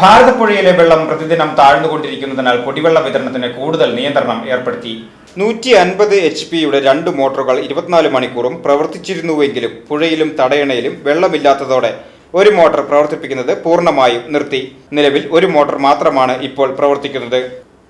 ഭാരതപ്പുഴയിലെ വെള്ളം പ്രതിദിനം താഴ്ന്നുകൊണ്ടിരിക്കുന്നതിനാൽ കുടിവെള്ള വിതരണത്തിന് കൂടുതൽ നിയന്ത്രണം ഏർപ്പെടുത്തി. നൂറ്റി അൻപത് എച്ച് പിയുടെ രണ്ട് മോട്ടോറുകൾ ഇരുപത്തിനാല് മണിക്കൂറും പ്രവർത്തിച്ചിരുന്നുവെങ്കിലും പുഴയിലും തടയണയിലും വെള്ളമില്ലാത്തതോടെ ഒരു മോട്ടോർ പ്രവർത്തിപ്പിക്കുന്നത് പൂർണമായും നിർത്തി. നിലവിൽ ഒരു മോട്ടോർ മാത്രമാണ് ഇപ്പോൾ പ്രവർത്തിക്കുന്നത്.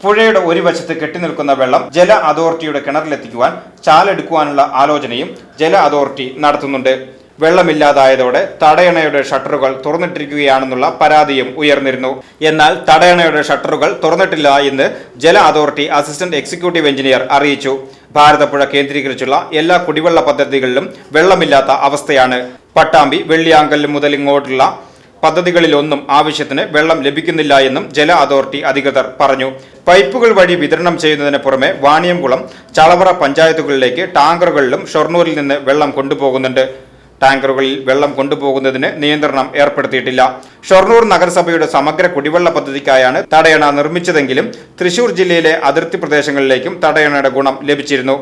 പുഴയുടെ ഒരു വശത്ത് കെട്ടിനിൽക്കുന്ന വെള്ളം ജല അതോറിറ്റിയുടെ കിണറിലെത്തിക്കുവാൻ ചാലെടുക്കുവാനുള്ള ആലോചനയും ജല അതോറിറ്റി നടത്തുന്നുണ്ട്. വെള്ളമില്ലാതായതോടെ തടയണയുടെ ഷട്ടറുകൾ തുറന്നിട്ടിരിക്കുകയാണെന്നുള്ള പരാതിയും ഉയർന്നിരുന്നു. എന്നാൽ തടയണയുടെ ഷട്ടറുകൾ തുറന്നിട്ടില്ല എന്ന് ജല അതോറിറ്റി അസിസ്റ്റന്റ് എക്സിക്യൂട്ടീവ് എഞ്ചിനീയർ അറിയിച്ചു. ഭാരതപ്പുഴ കേന്ദ്രീകരിച്ചുള്ള എല്ലാ കുടിവെള്ള പദ്ധതികളിലും വെള്ളമില്ലാത്ത അവസ്ഥയാണ്. പട്ടാമ്പി വെള്ളിയാങ്കൽ മുതൽ ഇങ്ങോട്ടുള്ള പദ്ധതികളിലൊന്നും ആവശ്യത്തിന് വെള്ളം ലഭിക്കുന്നില്ല എന്നും ജല അതോറിറ്റി അധികൃതർ പറഞ്ഞു. പൈപ്പുകൾ വഴി വിതരണം ചെയ്യുന്നതിന് പുറമെ വാണിയംകുളം ചളവറ പഞ്ചായത്തുകളിലേക്ക് ടാങ്കറുകളിലും ഷൊർണൂരിൽ നിന്ന് വെള്ളം കൊണ്ടുപോകുന്നുണ്ട്. ടാങ്കറുകളിൽ വെള്ളം കൊണ്ടുപോകുന്നതിന് നിയന്ത്രണം ഏർപ്പെടുത്തിയിട്ടില്ല. ഷൊർണൂർ നഗരസഭയുടെ സമഗ്ര കുടിവെള്ള പദ്ധതിക്കായാണ് തടയണ നിർമ്മിച്ചതെങ്കിലും തൃശൂർ ജില്ലയിലെ അതിർത്തി പ്രദേശങ്ങളിലേക്കും തടയണയുടെ ഗുണം ലഭിച്ചിരുന്നു.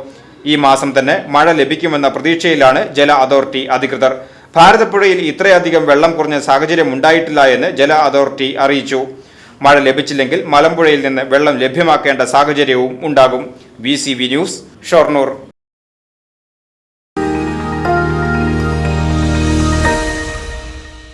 ഈ മാസം തന്നെ മഴ ലഭിക്കുമെന്ന പ്രതീക്ഷയിലാണ് ജല അതോറിറ്റി അധികൃതർ. ഭാരതപ്പുഴയിൽ ഇത്രയധികം വെള്ളം കുറഞ്ഞ സാഹചര്യം ഉണ്ടായിട്ടില്ല എന്ന് ജല അതോറിറ്റി അറിയിച്ചു. മഴ ലഭിച്ചില്ലെങ്കിൽ മലമ്പുഴയിൽ നിന്ന് വെള്ളം ലഭ്യമാക്കേണ്ട സാഹചര്യവും ഉണ്ടാകും. V news Shoranur.